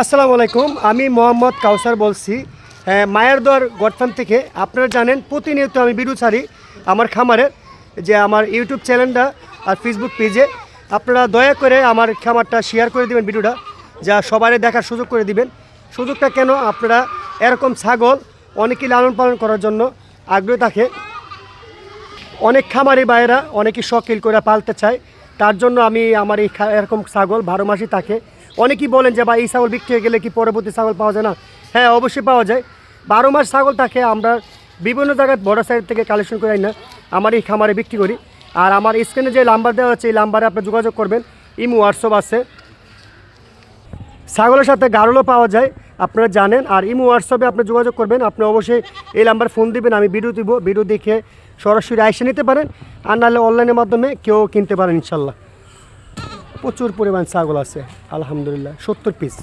আসসালামু আলাইকুম আমি মোহাম্মদ কাউসার বলছি। হ্যাঁ, মায়ের দর থেকে আপনারা জানেন প্রতিনিয়ত আমি ভিডিও ছাড়ি আমার খামারের যে আমার ইউটিউব চ্যানেলটা আর ফেসবুক পেজে। আপনারা দয়া করে আমার খামারটা শেয়ার করে দিবেন ভিডিওটা যা সবারই দেখার সুযোগ করে দিবেন। সুযোগটা কেন? আপনারা এরকম ছাগল অনেকেই লালন পালন করার জন্য আগ্রহী থাকে। অনেক খামারি বাইরা অনেকে শখিল করে পালতে চায়। তার জন্য আমি আমার এই এরকম ছাগল বারো মাসই থাকে। অনেকেই বলেন যে বা এই ছাগল বিক্রি হয়ে গেলে কি পরবর্তী ছাগল পাওয়া যায় না? হ্যাঁ অবশ্যই পাওয়া যায়। বারো মাস ছাগল থাকে, আমরা বিভিন্ন জায়গায় বড় সাইড থেকে কালেকশন করে না। আমার এই খামারে বিক্রি করি। আর আমার স্ক্রিনে যে নাম্বার দেওয়া আছে, এই নাম্বারে আপনি যোগাযোগ করবেন। ইমো হোয়াটসঅ্যাপ আছে। ছাগলের সাথে গারলও পাওয়া যায়, আপনারা জানেন। আর ইমো হোয়াটসঅ্যাপে আপনি যোগাযোগ করবেন। আপনি অবশ্যই এই নাম্বার ফোন দিবেন, আমি ভিডিও দিব। ভিডিও দেখে সরাসরি আইসে নিতে পারেন। আর নাহলে অনলাইনের মাধ্যমে কেউ কিনতে পারেন, ইনশাল্লাহ। প্রচুর পরিমাণ ছাগল আছে আলহামদুলিল্লাহ সত্তর পিস